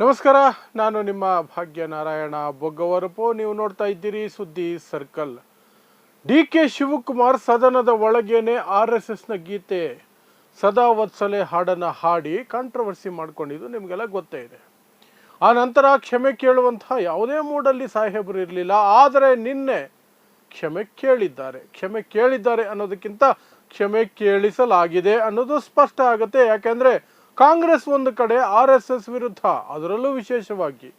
ನಮಸ್ಕಾರ, ನಾನು ನಿಮ್ಮ ಭಾಗ್ಯ ನಾರಾಯಣ ಬೊಗ್ಗವರಪು. ನೀವು ನೋಡ್ತಾ ಇದ್ದೀರಿ ಸುದ್ದಿ ಸರ್ಕಲ್. ಡಿ ಕೆ ಶಿವಕುಮಾರ್ ಸದನದ ಒಳಗೇನೆ ಆರ್ ಎಸ್ ಎಸ್ನ ಗೀತೆ ಸದಾ ವತ್ಸಲೆ ಹಾಡನ್ನು ಹಾಡಿ ಕಾಂಟ್ರವರ್ಸಿ ಮಾಡ್ಕೊಂಡಿದ್ದು ನಿಮಗೆಲ್ಲ ಗೊತ್ತೇ ಇದೆ. ಆ ನಂತರ ಕ್ಷಮೆ ಕೇಳುವಂತಹ ಯಾವುದೇ ಮೂಡಲ್ಲಿ ಸಾಹೇಬರು ಇರಲಿಲ್ಲ, ಆದರೆ ನಿನ್ನೆ ಕ್ಷಮೆ ಕೇಳಿದ್ದಾರೆ. ಕ್ಷಮೆ ಕೇಳಿದ್ದಾರೆ ಅನ್ನೋದಕ್ಕಿಂತ ಕ್ಷಮೆ ಕೇಳಿಸಲಾಗಿದೆ ಅನ್ನೋದು ಸ್ಪಷ್ಟ ಆಗುತ್ತೆ. ಯಾಕೆಂದ್ರೆ ಕಾಂಗ್ರೆಸ್ ಒಂದು ಕಡೆ, ಆರ್ ಎಸ್ ಎಸ್ ವಿರುದ್ಧ, ಅದರಲ್ಲೂ ವಿಶೇಷವಾಗಿ.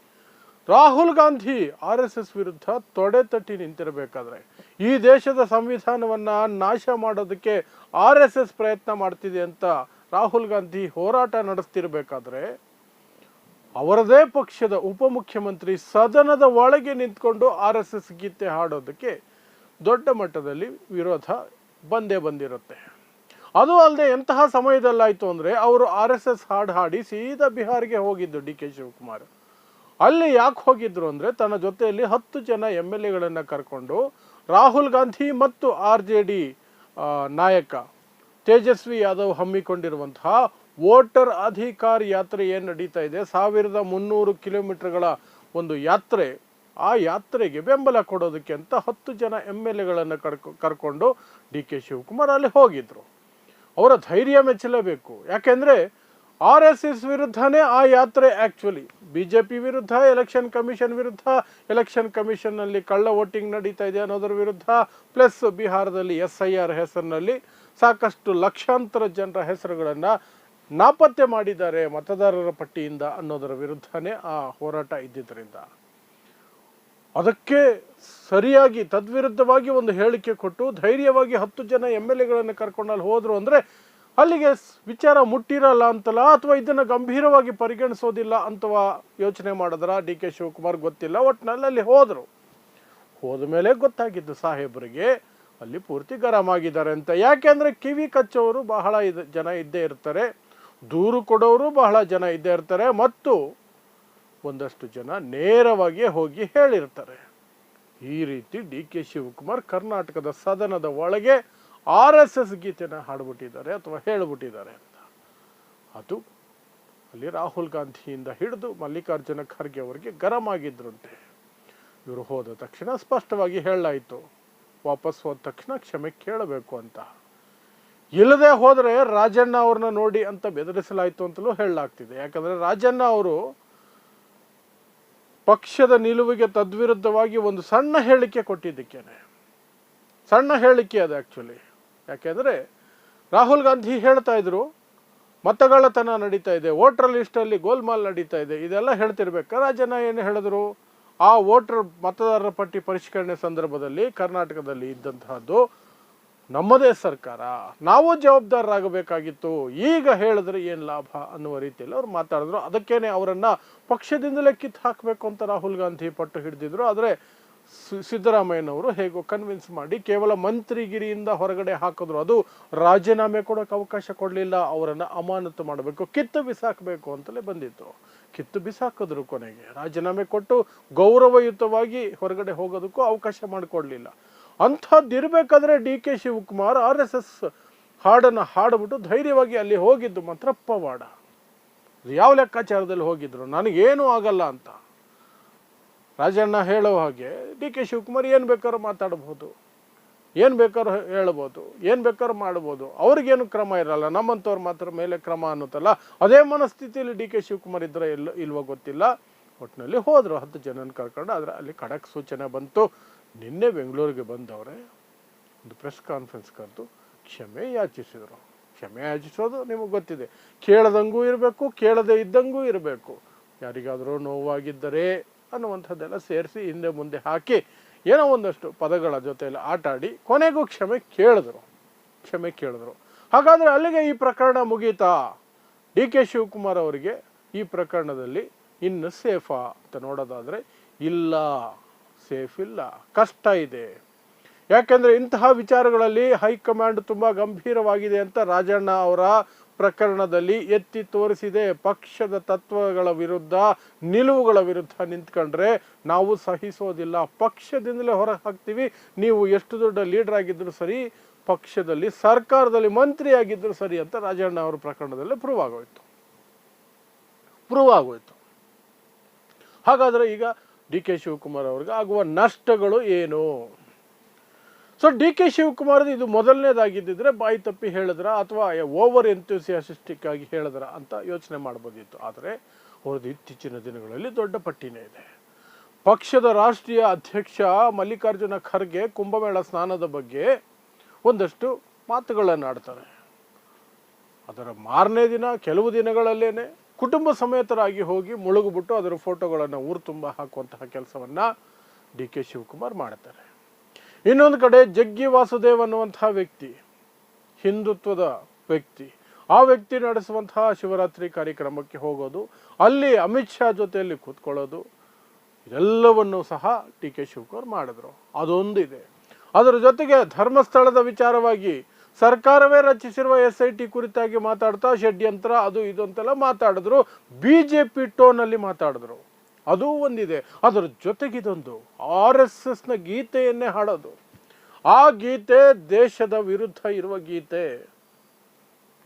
Rahul Gandhi R S S ವಿರುದ್ಧ ತೊಡೆ ತಟ್ಟಿ ನಿಂತಿರಬೇಕಾದ್ರೆ, ಈ ದೇಶದ ಸಂವಿಧಾನವನ್ನ ನಾಶ ಮಾಡೋದಕ್ಕೆ ಆರ್ ಎಸ್ ಎಸ್ ಪ್ರಯತ್ನ ಮಾಡ್ತಿದೆ ಅಂತ ರಾಹುಲ್ ಗಾಂಧಿ ಹೋರಾಟ ನಡೆಸ್ತಿರ್ಬೇಕಾದ್ರೆ, ಅವರದೇ ಪಕ್ಷದ ಉಪಮುಖ್ಯಮಂತ್ರಿ ಸದನದ ಒಳಗೆ ನಿಂತ್ಕೊಂಡು ಆರ್ ಎಸ್ ಎಸ್ ಗೀತೆ ಹಾಡೋದಕ್ಕೆ ದೊಡ್ಡ ಮಟ್ಟದಲ್ಲಿ ವಿರೋಧ ಬಂದೇ ಬಂದಿರುತ್ತೆ. ಅದು ಅಲ್ಲದೆ ಎಂತಹ ಸಮಯದಲ್ಲಾಯಿತು ಅಂದ್ರೆ ಅವರು ಆರ್ ಎಸ್ ಎಸ್ ಹಾಡು ಹಾಡಿ ಸೀದಾ ಬಿಹಾರ್ಗೆ ಹೋಗಿದ್ದು ಡಿ ಕೆ ಶಿವಕುಮಾರ್. ಅಲ್ಲಿ ಯಾಕೆ ಹೋಗಿದ್ರು ಅಂದ್ರೆ ತನ್ನ ಜೊತೆಯಲ್ಲಿ ಹತ್ತು ಜನ ಎಂ ಎಲ್ ಎಗಳನ್ನು ಕರ್ಕೊಂಡು ರಾಹುಲ್ ಗಾಂಧಿ ಮತ್ತು ಆರ್ ಜೆ ಡಿ ನಾಯಕ ತೇಜಸ್ವಿ ಯಾದವ್ ಹಮ್ಮಿಕೊಂಡಿರುವಂತಹ ವೋಟರ್ ಅಧಿಕಾರ ಯಾತ್ರೆ ಏನು ನಡೀತಾ ಇದೆ, ಸಾವಿರದ ಮುನ್ನೂರು ಕಿಲೋಮೀಟರ್ಗಳ ಒಂದು ಯಾತ್ರೆ, ಆ ಯಾತ್ರೆಗೆ ಬೆಂಬಲ ಕೊಡೋದಕ್ಕೆ ಅಂತ ಹತ್ತು ಜನ ಎಂ ಎಲ್ ಎಗಳನ್ನು ಕರ್ಕೊ, ಕರ್ಕೊಂಡು ಡಿ ಕೆ ಶಿವಕುಮಾರ್ ಅಲ್ಲಿ ಹೋಗಿದ್ರು. ಅವರ ಧೈರ್ಯ ಮೆಚ್ಚಲೇಬೇಕು. ಯಾಕೆಂದರೆ ಆರ್ ಎಸ್ ಎಸ್ ವಿರುದ್ಧನೇ ಆ ಯಾತ್ರೆ ಆ್ಯಕ್ಚುಲಿ ಬಿ ಜೆ ಪಿ ವಿರುದ್ಧ ಎಲೆಕ್ಷನ್ ಕಮಿಷನ್ ವಿರುದ್ಧ ಎಲೆಕ್ಷನ್ ಕಮಿಷನ್ನಲ್ಲಿ ಕಳ್ಳ ವೋಟಿಂಗ್ ನಡೀತಾ ಇದೆ ಅನ್ನೋದರ ವಿರುದ್ಧ ಪ್ಲಸ್ ಬಿಹಾರದಲ್ಲಿ ಎಸ್ ಐ ಆರ್ ಹೆಸರಿನಲ್ಲಿ ಸಾಕಷ್ಟು ಲಕ್ಷಾಂತರ ಜನರ ಹೆಸರುಗಳನ್ನು ನಾಪತ್ತೆ ಮಾಡಿದ್ದಾರೆ ಮತದಾರರ ಪಟ್ಟಿಯಿಂದ ಅನ್ನೋದರ ವಿರುದ್ಧನೇ ಆ ಹೋರಾಟ ಇದ್ದಿದ್ದರಿಂದ ಅದಕ್ಕೆ ಸರಿಯಾಗಿ, ತದ್ವಿರುದ್ಧವಾಗಿ ಒಂದು ಹೇಳಿಕೆ ಕೊಟ್ಟು ಧೈರ್ಯವಾಗಿ ಹತ್ತು ಜನ ಎಂ ಎಲ್ ಎಗಳನ್ನು ಕರ್ಕೊಂಡಲ್ಲಿ ಹೋದ್ರು ಅಂದ್ರೆ ಅಲ್ಲಿಗೆ ವಿಚಾರ ಮುಟ್ಟಿರಲ್ಲ ಅಂತಲ್ಲ ಅಥವಾ ಇದನ್ನ ಗಂಭೀರವಾಗಿ ಪರಿಗಣಿಸೋದಿಲ್ಲ ಅಥವಾ ಯೋಚನೆ ಮಾಡಿದ್ರ ಡಿ ಕೆ ಶಿವಕುಮಾರ್? ಗೊತ್ತಿಲ್ಲ. ಒಟ್ಟಿನಲ್ಲಿ ಅಲ್ಲಿ ಹೋದ್ರು. ಹೋದ ಮೇಲೆ ಗೊತ್ತಾಗಿದ್ದು ಸಾಹೇಬರಿಗೆ ಅಲ್ಲಿ ಪೂರ್ತಿ ಗರಂ ಆಗಿದ್ದಾರೆ ಅಂತ. ಯಾಕೆಂದ್ರೆ ಕಿವಿ ಕಚ್ಚೋರು ಬಹಳ ಜನ ಇದ್ದೇ ಇರ್ತಾರೆ. ದೂರು ಕೊಡೋರು ಬಹಳ ಜನ ಇದ್ದೇ ಇರ್ತಾರೆ. ಮತ್ತು ಒಂದಷ್ಟು ಜನ ನೇರವಾಗಿ ಹೋಗಿ ಹೇಳಿರ್ತಾರೆ. ಈ ರೀತಿ ಡಿ ಕೆ ಶಿವಕುಮಾರ್ ಕರ್ನಾಟಕದ ಸದನದ ಒಳಗೆ ಆರ್ ಎಸ್ ಎಸ್ ಗೀತೆನ ಹಾಡ್ಬಿಟ್ಟಿದ್ದಾರೆ ಅಥವಾ ಹೇಳ್ಬಿಟ್ಟಿದ್ದಾರೆ ಅಂತ. ಅದು ಅಲ್ಲಿ ರಾಹುಲ್ ಗಾಂಧಿಯಿಂದ ಹಿಡಿದು ಮಲ್ಲಿಕಾರ್ಜುನ ಖರ್ಗೆ ಅವರಿಗೆ ಗರಂ ಆಗಿದ್ರಂತೆ. ಇವರು ಹೋದ ತಕ್ಷಣ ಸ್ಪಷ್ಟವಾಗಿ ಹೇಳಲಾಯಿತು, ವಾಪಸ್ ಹೋದ ತಕ್ಷಣ ಕ್ಷಮೆ ಕೇಳಬೇಕು ಅಂತ. ಇಲ್ಲದೆ ಹೋದರೆ ರಾಜಣ್ಣ ಅವ್ರನ್ನ ನೋಡಿ ಅಂತ ಬೆದರಿಸಲಾಯಿತು ಅಂತಲೂ ಹೇಳಲಾಗ್ತಿದೆ. ಯಾಕಂದರೆ ರಾಜಣ್ಣ ಅವರು ಪಕ್ಷದ ನಿಲುವಿಗೆ ತದ್ವಿರುದ್ಧವಾಗಿ ಒಂದು ಸಣ್ಣ ಹೇಳಿಕೆ ಕೊಟ್ಟಿದ್ದಕ್ಕೇನೆ. ಸಣ್ಣ ಹೇಳಿಕೆ ಅದು ಆ್ಯಕ್ಚುಲಿ ಯಾಕೆಂದರೆ ರಾಹುಲ್ ಗಾಂಧಿ ಹೇಳ್ತಾ ಇದ್ರು ಮತಗಳತನ ನಡೀತಾ ಇದೆ, ವೋಟರ್ ಲಿಸ್ಟಲ್ಲಿ ಗೋಲ್ಮಾಲ್ ನಡೀತಾ ಇದೆ, ಇದೆಲ್ಲ ಹೇಳ್ತಿರ್ಬೇಕು? ಜನ ಏನು ಹೇಳಿದ್ರು? ಆ ವೋಟರ್ ಮತದಾರರ ಪಟ್ಟಿ ಪರಿಷ್ಕರಣೆ ಸಂದರ್ಭದಲ್ಲಿ ಕರ್ನಾಟಕದಲ್ಲಿ ಇದ್ದಂತಹದ್ದು ನಮ್ಮದೇ ಸರ್ಕಾರ, ನಾವು ಜವಾಬ್ದಾರರಾಗಬೇಕಾಗಿತ್ತು, ಈಗ ಹೇಳಿದ್ರೆ ಏನು ಲಾಭ ಅನ್ನುವ ರೀತಿಯಲ್ಲಿ ಅವ್ರು ಮಾತಾಡಿದ್ರು. ಅದಕ್ಕೇನೆ ಅವರನ್ನು ಪಕ್ಷದಿಂದಲೇ ಕಿತ್ತು ಹಾಕಬೇಕು ಅಂತ ರಾಹುಲ್ ಗಾಂಧಿ ಪಟ್ಟು ಹಿಡಿದಿದ್ರು. ಆದರೆ ಸಿದ್ದರಾಮಯ್ಯನವರು ಹೇಗೋ ಕನ್ವಿನ್ಸ್ ಮಾಡಿ ಕೇವಲ ಮಂತ್ರಿಗಿರಿಯಿಂದ ಹೊರಗಡೆ ಹಾಕಿದ್ರು. ಅದು ರಾಜೀನಾಮೆ ಕೊಡೋಕೆ ಅವಕಾಶ ಕೊಡಲಿಲ್ಲ. ಅವರನ್ನು ಅಮಾನತು ಮಾಡಬೇಕು, ಕಿತ್ತು ಬಿಸಾಕಬೇಕು ಅಂತಲೇ ಬಂದಿತ್ತು. ಕಿತ್ತು ಬಿಸಾಕಿದ್ರು ಕೊನೆಗೆ. ರಾಜೀನಾಮೆ ಕೊಟ್ಟು ಗೌರವಯುತವಾಗಿ ಹೊರಗಡೆ ಹೋಗೋದಕ್ಕೂ ಅವಕಾಶ ಮಾಡಿಕೊಡ್ಲಿಲ್ಲ. ಅಂಥದ್ದಿರ್ಬೇಕಾದ್ರೆ D K Shivakumar R S S ಹಾಡನ್ನು ಹಾಡ್ಬಿಟ್ಟು ಧೈರ್ಯವಾಗಿ ಅಲ್ಲಿ ಹೋಗಿದ್ದು ಮಾತ್ರ ಪವಾಡ ಯಾವ ಲೆಕ್ಕಾಚಾರದಲ್ಲಿ ಹೋಗಿದ್ರು? ನನಗೇನು ಆಗಲ್ಲ ಅಂತ. ರಾಜಣ್ಣ ಹೇಳೋ ಹಾಗೆ ಡಿ ಕೆ ಶಿವಕುಮಾರ್ ಏನು ಬೇಕಾದ್ರೂ ಮಾತಾಡ್ಬೋದು. ಏನು ಬೇಕಾದ್ರೂ ಹೇಳ್ಬೋದು. ಏನು ಬೇಕಾದ್ರೂ ಮಾಡ್ಬೋದು. ಅವ್ರಿಗೇನು ಕ್ರಮ ಇರಲ್ಲ. ನಮ್ಮಂಥವ್ರು ಮಾತ್ರ ಮೇಲೆ ಕ್ರಮ ಅನ್ನುತ್ತಲ್ಲ. ಅದೇ ಮನಸ್ಥಿತಿಯಲ್ಲಿ ಡಿ ಕೆ ಶಿವಕುಮಾರ್ ಇದ್ರೆ ಇಲ್ಲ ಇಲ್ವೋ ಗೊತ್ತಿಲ್ಲ. ಒಟ್ಟಿನಲ್ಲಿ ಹೋದರು ಹತ್ತು ಜನನ ಕರ್ಕೊಂಡು. ಆದರೆ ಅಲ್ಲಿ ಖಡಕ್ ಸೂಚನೆ ಬಂತು. ನಿನ್ನೆ ಬೆಂಗಳೂರಿಗೆ ಬಂದವರೇ ಒಂದು ಪ್ರೆಸ್ ಕಾನ್ಫರೆನ್ಸ್ ಕರೆದು ಕ್ಷಮೆ ಯಾಚಿಸಿದರು. ಕ್ಷಮೆ ಯಾಚಿಸೋದು ನಿಮಗೆ ಗೊತ್ತಿದೆ. ಕೇಳದಂಗೂ ಇರಬೇಕು, ಕೇಳದೇ ಇದ್ದಂಗೂ ಇರಬೇಕು. ಯಾರಿಗಾದರೂ ನೋವಾಗಿದ್ದರೆ ಅನ್ನುವಂಥದ್ದೆಲ್ಲ ಸೇರಿಸಿ ಹಿಂದೆ ಮುಂದೆ ಹಾಕಿ ಏನೋ ಒಂದಷ್ಟು ಪದಗಳ ಜೊತೆಯಲ್ಲಿ ಆಟಾಡಿ ಕೊನೆಗೂ ಕ್ಷಮೆ ಕೇಳಿದ್ರು. ಕ್ಷಮೆ ಕೇಳಿದ್ರು. ಹಾಗಾದರೆ ಅಲ್ಲಿಗೆ ಈ ಪ್ರಕರಣ ಮುಗೀತಾ? ಡಿ ಕೆ ಶಿವಕುಮಾರ್ ಅವರಿಗೆ ಈ ಪ್ರಕರಣದಲ್ಲಿ ಇನ್ನು ಸೇಫಾ ಅಂತ ನೋಡೋದಾದರೆ ಇಲ್ಲ. ಸೇಫ್ ಇಲ್ಲ. ಕಷ್ಟ ಇದೆ. ಯಾಕೆಂದರೆ ಇಂತಹ ವಿಚಾರಗಳಲ್ಲಿ ಹೈಕಮಾಂಡ್ ತುಂಬಾ ಗಂಭೀರವಾಗಿದೆ ಅಂತ ರಾಜಣ್ಣ ಅವರ ಪ್ರಕರಣದಲ್ಲಿ ಎತ್ತಿ ತೋರಿಸಿದೆ. ಪಕ್ಷದ ತತ್ವಗಳ ವಿರುದ್ಧ, ನಿಲುವುಗಳ ವಿರುದ್ಧ ನಿಂತ್ಕೊಂಡ್ರೆ ನಾವು ಸಹಿಸೋದಿಲ್ಲ. ಪಕ್ಷದಿಂದಲೇ ಹೊರ ಹಾಕ್ತೀವಿ ನೀವು ಎಷ್ಟು ದೊಡ್ಡ ಲೀಡರ್ ಆಗಿದ್ರು ಸರಿ, ಪಕ್ಷದಲ್ಲಿ, ಸರ್ಕಾರದಲ್ಲಿ ಮಂತ್ರಿ ಆಗಿದ್ರು ಸರಿ ಅಂತ ರಾಜಣ್ಣ ಅವರ ಪ್ರಕರಣದಲ್ಲಿ ಪ್ರೂವ್ ಆಗೋಯ್ತು. ಪ್ರೂವ್ ಆಗೋಯ್ತು. ಹಾಗಾದರೆ ಈಗ ಡಿ ಕೆ ಶಿವಕುಮಾರ್ ಅವ್ರಿಗೆ ಆಗುವ ನಷ್ಟಗಳು ಏನು? ಸೊ ಡಿ ಕೆ ಶಿವಕುಮಾರ್ ಇದು ಮೊದಲನೇದಾಗಿದ್ದಿದ್ರೆ ಬಾಯಿ ತಪ್ಪಿ ಹೇಳಿದ್ರ ಅಥವಾ ಓವರ್ ಎಂಥೂಸಿಯಾಸಿಸ್ಟಿಕ್ ಆಗಿ ಹೇಳಿದ್ರ ಅಂತ ಯೋಚನೆ ಮಾಡ್ಬೋದಿತ್ತು. ಆದರೆ ಅವ್ರದ್ದು ಇತ್ತೀಚಿನ ದಿನಗಳಲ್ಲಿ ದೊಡ್ಡ ಪಟ್ಟಿನೇ ಇದೆ. ಪಕ್ಷದ ರಾಷ್ಟ್ರೀಯ ಅಧ್ಯಕ್ಷ ಮಲ್ಲಿಕಾರ್ಜುನ ಖರ್ಗೆ ಕುಂಭಮೇಳ ಸ್ನಾನದ ಬಗ್ಗೆ ಒಂದಷ್ಟು ಮಾತುಗಳನ್ನು ಆಡ್ತಾರೆ ಅದರ ಮಾರನೇ ದಿನ ಕೆಲವು ದಿನಗಳಲ್ಲೇನೆ ಕುಟುಂಬ ಸಮೇತರಾಗಿ ಹೋಗಿ ಮುಳುಗುಬಿಟ್ಟು ಅದರ ಫೋಟೋಗಳನ್ನು ಊರು ತುಂಬ ಹಾಕುವಂತಹ ಕೆಲಸವನ್ನು ಡಿ ಕೆ ಶಿವಕುಮಾರ್ ಮಾಡ್ತಾರೆ ಇನ್ನೊಂದು ಕಡೆ ಜಗ್ಗಿ ವಾಸುದೇವ್ ಅನ್ನುವಂತಹ ವ್ಯಕ್ತಿ, ಹಿಂದುತ್ವದ ವ್ಯಕ್ತಿ, ಆ ವ್ಯಕ್ತಿ ನಡೆಸುವಂತಹ ಶಿವರಾತ್ರಿ ಕಾರ್ಯಕ್ರಮಕ್ಕೆ ಹೋಗೋದು, ಅಲ್ಲಿ ಅಮಿತ್ ಶಾ ಜೊತೆಯಲ್ಲಿ ಕೂತ್ಕೊಳ್ಳೋದು, ಇದೆಲ್ಲವನ್ನು ಸಹ ಟಿ ಕೆ ಶಿವಕುಮಾರ್ ಮಾಡಿದ್ರು. ಅದೊಂದಿದೆ. ಅದರ ಜೊತೆಗೆ ಧರ್ಮಸ್ಥಳದ ವಿಚಾರವಾಗಿ ಸರ್ಕಾರವೇ ರಚಿಸಿರುವ ಎಸ್ ಐ ಟಿ ಕುರಿತಾಗಿ ಮಾತಾಡ್ತಾ ಷಡ್ಯಂತ್ರ, ಅದು ಇದು ಅಂತೆಲ್ಲ ಮಾತಾಡಿದ್ರು. ಬಿ ಜೆ ಪಿ ಟೋನಲ್ಲಿ ಮಾತಾಡಿದ್ರು. ಅದು ಒಂದಿದೆ. ಅದರ ಜೊತೆಗಿದೊಂದು, ಆರ್ ಎಸ್ ಎಸ್ನ ಗೀತೆಯನ್ನೇ ಹಾಡೋದು. ಆ ಗೀತೆ ದೇಶದ ವಿರುದ್ಧ ಇರುವ ಗೀತೆ.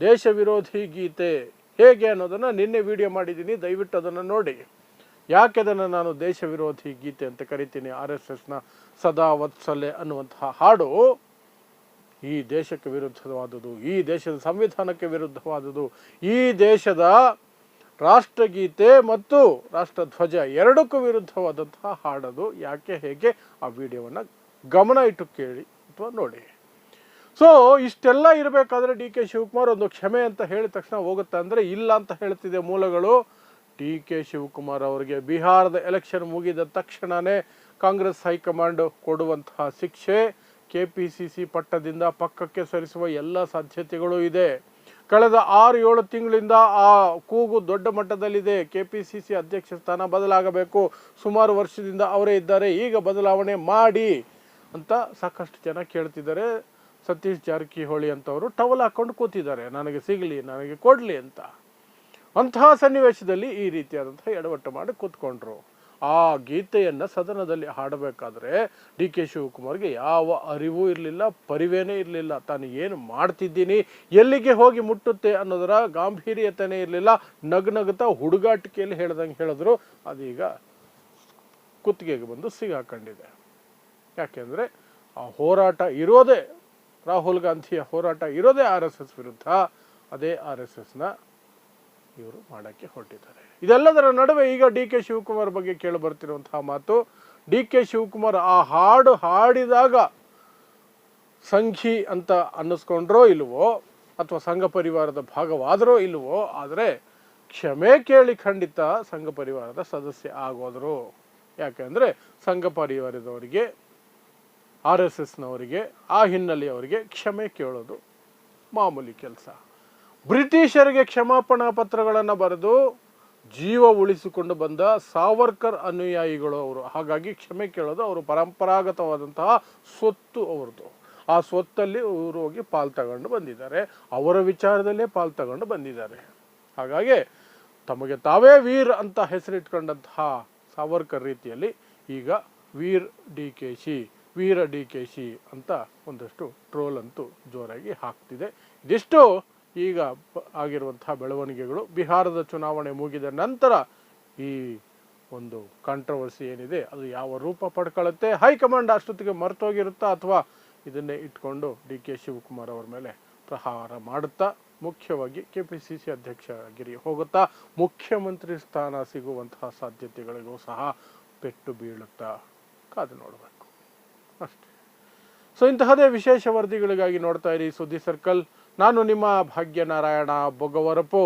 ದೇಶ ವಿರೋಧಿ ಗೀತೆ. ಹೇಗೆ ಅನ್ನೋದನ್ನು ನಿನ್ನೆ ವಿಡಿಯೋ ಮಾಡಿದ್ದೀನಿ. ದಯವಿಟ್ಟು ಅದನ್ನು ನೋಡಿ. ಯಾಕೆ ಅದನ್ನು ನಾನು ದೇಶ ವಿರೋಧಿ ಗೀತೆ ಅಂತ ಕರಿತೀನಿ, ಆರ್ ಎಸ್ ಎಸ್ನ ಸದಾ ವತ್ಸಲೆ ಅನ್ನುವಂತಹ ಹಾಡು. ಈ ದೇಶಕ್ಕೆ ವಿರುದ್ಧವಾದುದು ಈ ದೇಶದ ಸಂವಿಧಾನಕ್ಕೆ ವಿರುದ್ಧವಾದುದು ಈ ದೇಶದ ರಾಷ್ಟ್ರಗೀತೆ ಮತ್ತು ರಾಷ್ಟ್ರಧ್ವಜ ಎರಡಕ್ಕೂ ವಿರುದ್ಧವಾದಂತಹ ಹಾಡದು. ಯಾಕೆ, ಹೇಗೆ? ಆ ವಿಡಿಯೋವನ್ನು ಗಮನ ಇಟ್ಟು ಕೇಳಿ ಅಥವಾ ನೋಡಿ. ಸೊ ಇಷ್ಟೆಲ್ಲ ಇರಬೇಕಾದ್ರೆ ಡಿ ಕೆ ಶಿವಕುಮಾರ್ ಒಂದು ಕ್ಷಮೆ ಅಂತ ಹೇಳಿದ ತಕ್ಷಣ ಹೋಗುತ್ತೆ ಅಂದರೆ ಇಲ್ಲ ಅಂತ ಹೇಳ್ತಿದೆ ಮೂಲಗಳು. ಡಿ ಕೆ ಶಿವಕುಮಾರ್ ಅವರಿಗೆ ಬಿಹಾರದ ಎಲೆಕ್ಷನ್ ಮುಗಿದ ತಕ್ಷಣವೇ ಕಾಂಗ್ರೆಸ್ ಹೈಕಮಾಂಡ್ ಕೊಡುವಂತಹ ಶಿಕ್ಷೆ. ಕೆ ಪಿ ಸಿ ಸಿ ಪಟ್ಟದಿಂದ ಪಕ್ಕಕ್ಕೆ ಸರಿಸುವ ಎಲ್ಲ ಸಾಧ್ಯತೆಗಳು ಇದೆ. ಕಳೆದ ಆರು ಏಳು ತಿಂಗಳಿಂದ ಆ ಕೂಗು ದೊಡ್ಡ ಮಟ್ಟದಲ್ಲಿದೆ. ಕೆ ಪಿ ಸಿ ಸಿ ಅಧ್ಯಕ್ಷ ಸ್ಥಾನ ಬದಲಾಗಬೇಕು. ಸುಮಾರು ವರ್ಷದಿಂದ ಅವರೇ ಇದ್ದಾರೆ. ಈಗ ಬದಲಾವಣೆ ಮಾಡಿ ಅಂತ ಸಾಕಷ್ಟು ಜನ ಕೇಳ್ತಿದ್ದಾರೆ. ಸತೀಶ್ ಜಾರಕಿಹೊಳಿ ಅಂತವರು ಟವಲ್ ಹಾಕೊಂಡು ಕೂತಿದ್ದಾರೆ. ನನಗೆ ಸಿಗಲಿ, ನನಗೆ ಕೊಡಲಿ ಅಂತ. ಅಂತಹ ಸನ್ನಿವೇಶದಲ್ಲಿ ಈ ರೀತಿಯಾದಂಥ ಎಡವಟ್ಟು ಮಾಡಿ ಕೂತ್ಕೊಂಡ್ರು. ಆ ಗೀತೆಯನ್ನು ಸದನದಲ್ಲಿ ಹಾಡಬೇಕಾದ್ರೆ ಡಿ ಕೆ ಶಿವಕುಮಾರ್ಗೆ ಯಾವ ಅರಿವು ಇರಲಿಲ್ಲ, ಪರಿವೇನೇ ಇರಲಿಲ್ಲ. ತಾನು ಏನು ಮಾಡ್ತಿದ್ದೀನಿ, ಎಲ್ಲಿಗೆ ಹೋಗಿ ಮುಟ್ಟುತ್ತೆ ಅನ್ನೋದರ ಗಾಂಭೀರ್ಯತೆನೇ ಇರಲಿಲ್ಲ. ನಗ್ನಗ್ತಾ ಹುಡುಗಾಟಿಕೆಯಲ್ಲಿ ಹೇಳ್ದಂಗೆ ಹೇಳಿದ್ರು. ಅದೀಗ ಕುತ್ತಿಗೆಗೆ ಬಂದು ಸಿಗಾಕೊಂಡಿದೆ ಯಾಕೆಂದರೆ ಆ ಹೋರಾಟ ಇರೋದೇ ರಾಹುಲ್ ಗಾಂಧಿಯ ಹೋರಾಟ ಇರೋದೇ ಆರ್ ಎಸ್ ಎಸ್ ವಿರುದ್ಧ, ಅದೇ ಆರ್ ಎಸ್ ಎಸ್ನ ಇವರು ಮಾಡೋಕ್ಕೆ ಹೊರಟಿದ್ದಾರೆ. ಇದೆಲ್ಲದರ ನಡುವೆ ಈಗ ಡಿ ಕೆ ಶಿವಕುಮಾರ್ ಬಗ್ಗೆ ಕೇಳಿ ಬರ್ತಿರುವಂತಹ ಮಾತು, ಡಿ ಕೆ ಶಿವಕುಮಾರ್ ಆ ಹಾಡು ಹಾಡಿದಾಗ ಸಂಘಿ ಅಂತ ಅನ್ನಿಸ್ಕೊಂಡ್ರೋ ಇಲ್ವೋ, ಅಥವಾ ಸಂಘ ಪರಿವಾರದ ಭಾಗವಾದರೋ ಇಲ್ವೋ, ಆದರೆ ಕ್ಷಮೆ ಕೇಳಿ ಖಂಡಿತ ಸಂಘ ಪರಿವಾರದ ಸದಸ್ಯ ಆಗೋದ್ರು. ಯಾಕೆಂದರೆ ಸಂಘ ಪರಿವಾರದವರಿಗೆ, ಆರ್ ಎಸ್ ಎಸ್ನವರಿಗೆ, ಆ ಹಿನ್ನೆಲೆಯವರಿಗೆ ಕ್ಷಮೆ ಕೇಳೋದು ಮಾಮೂಲಿ ಕೆಲಸ. ಬ್ರಿಟಿಷರಿಗೆ ಕ್ಷಮಾಪಣಾ ಪತ್ರಗಳನ್ನು ಬರೆದು ಜೀವ ಉಳಿಸಿಕೊಂಡು ಬಂದ ಸಾವರ್ಕರ್ ಅನುಯಾಯಿಗಳು ಅವರು. ಹಾಗಾಗಿ ಕ್ಷಮೆ ಕೇಳೋದು ಅವರು ಪರಂಪರಾಗತವಾದಂತಹ ಸ್ವತ್ತು ಅವ್ರದ್ದು. ಆ ಸ್ವತ್ತಲ್ಲಿ ಇವರು ಹೋಗಿ ಪಾಲ್ ತಗೊಂಡು ಬಂದಿದ್ದಾರೆ. ಅವರ ವಿಚಾರದಲ್ಲೇ ಪಾಲ್ ತಗೊಂಡು ಬಂದಿದ್ದಾರೆ. ಹಾಗಾಗಿ ತಮಗೆ ತಾವೇ ವೀರ್ ಅಂತ ಹೆಸರಿಟ್ಕೊಂಡಂತಹ ಸಾವರ್ಕರ್ ರೀತಿಯಲ್ಲಿ ಈಗ Veer D K Shi, Veera D K Shi ಅಂತ ಒಂದಷ್ಟು ಟ್ರೋಲ್ ಅಂತೂ ಜೋರಾಗಿ ಹಾಕ್ತಿದೆ. ಇದಿಷ್ಟು ಈಗ ಆಗಿರುವಂತಹ ಬೆಳವಣಿಗೆಗಳು. ಬಿಹಾರದ ಚುನಾವಣೆ ಮುಗಿದ ನಂತರ ಈ ಒಂದು ಕಾಂಟ್ರವರ್ಸಿ ಏನಿದೆ, ಅದು ಯಾವ ರೂಪ ಪಡ್ಕೊಳ್ಳುತ್ತೆ, ಹೈಕಮಾಂಡ್ ಅಷ್ಟೊತ್ತಿಗೆ ಮರ್ತೋಗಿರುತ್ತಾ ಅಥವಾ ಇದನ್ನೇ ಇಟ್ಕೊಂಡು ಡಿ ಕೆ ಶಿವಕುಮಾರ್ ಅವರ ಮೇಲೆ ಪ್ರಹಾರ ಮಾಡುತ್ತಾ, ಮುಖ್ಯವಾಗಿ ಕೆ ಪಿ ಸಿ ಸಿ ಅಧ್ಯಕ್ಷಗಿರಿ ಹೋಗುತ್ತಾ, ಮುಖ್ಯಮಂತ್ರಿ ಸ್ಥಾನ ಸಿಗುವಂತಹ ಸಾಧ್ಯತೆಗಳಿಗೂ ಸಹ ಪೆಟ್ಟು ಬೀಳುತ್ತಾ ಕಾದು ನೋಡಬೇಕು. ಅಷ್ಟೇ. ಸೊ ಇಂತಹದೇ ವಿಶೇಷ ವರದಿಗಳಿಗಾಗಿ ನೋಡ್ತಾ ಇರಿ ಸುದ್ದಿ ಸರ್ಕಲ್. ನಾನು ನಿಮ್ಮ ಭಾಗ್ಯನಾರಾಯಣ ಬೊಗವರಪು